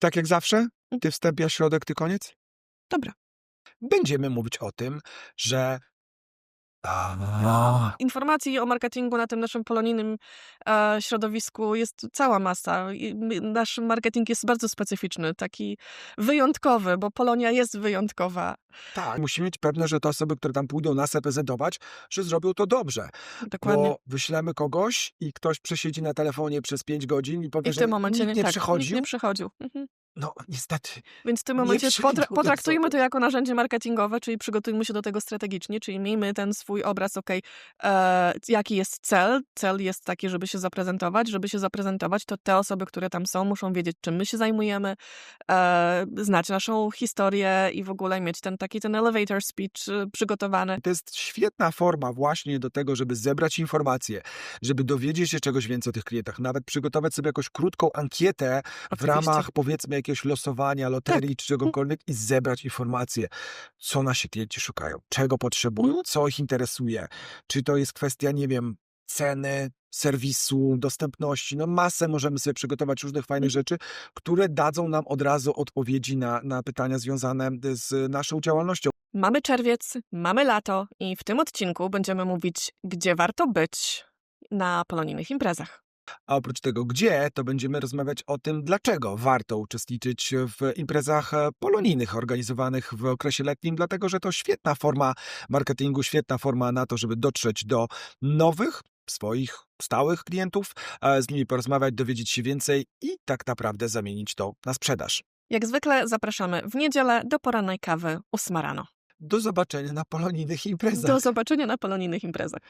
Tak jak zawsze, ty wstęp, ja środek, ty koniec. Dobra. Będziemy mówić o tym, że Informacji o marketingu na tym naszym polonijnym e, środowisku jest cała masa. Nasz marketing jest bardzo specyficzny, taki wyjątkowy, bo Polonia jest wyjątkowa. tak, musimy mieć pewność, że te osoby, które tam pójdą nas reprezentować, że zrobią to dobrze. Dokładnie. Bo wyślemy kogoś i ktoś przesiedzi na telefonie przez 5 godzin i powie, I w że tym momencie nikt nie tak, przychodził. Nie przychodził. Mhm. No niestety. Więc w tym momencie potra- potraktujmy to jako narzędzie marketingowe, czyli przygotujmy się do tego strategicznie, czyli miejmy ten swój obraz, ok, e, jaki jest cel. Cel jest taki, żeby się zaprezentować. Żeby się zaprezentować, to te osoby, które tam są, muszą wiedzieć, czym my się zajmujemy, e, znać naszą historię i w ogóle mieć ten taki ten elevator speech e, przygotowany. To jest świetna forma właśnie do tego, żeby zebrać informacje, żeby dowiedzieć się czegoś więcej o tych klientach, nawet przygotować sobie jakąś krótką ankietę w Oczywiście. Tak. ramach powiedzmy jakiegoś losowania, loterii czy czegokolwiek i zebrać informacje, co nasi klienci szukają, czego potrzebują, Mhm. co ich interesuje, czy to jest kwestia, nie wiem, ceny, serwisu, dostępności, no masę możemy sobie przygotować różnych fajnych Mhm. rzeczy, które dadzą nam od razu odpowiedzi na, na pytania związane z naszą działalnością. Mamy czerwiec, mamy lato i w tym odcinku będziemy mówić, gdzie warto być na polonijnych imprezach. A oprócz tego, gdzie, to będziemy rozmawiać o tym, dlaczego warto uczestniczyć w imprezach e, polonijnych organizowanych w okresie letnim, dlatego że to świetna forma marketingu, świetna forma na to, żeby dotrzeć do nowych, swoich stałych klientów, e, z nimi porozmawiać, dowiedzieć się więcej i tak naprawdę zamienić to na sprzedaż. Jak zwykle zapraszamy w niedzielę do porannej kawy 8 rano. Do zobaczenia na polonijnych imprezach. Do zobaczenia na polonijnych imprezach.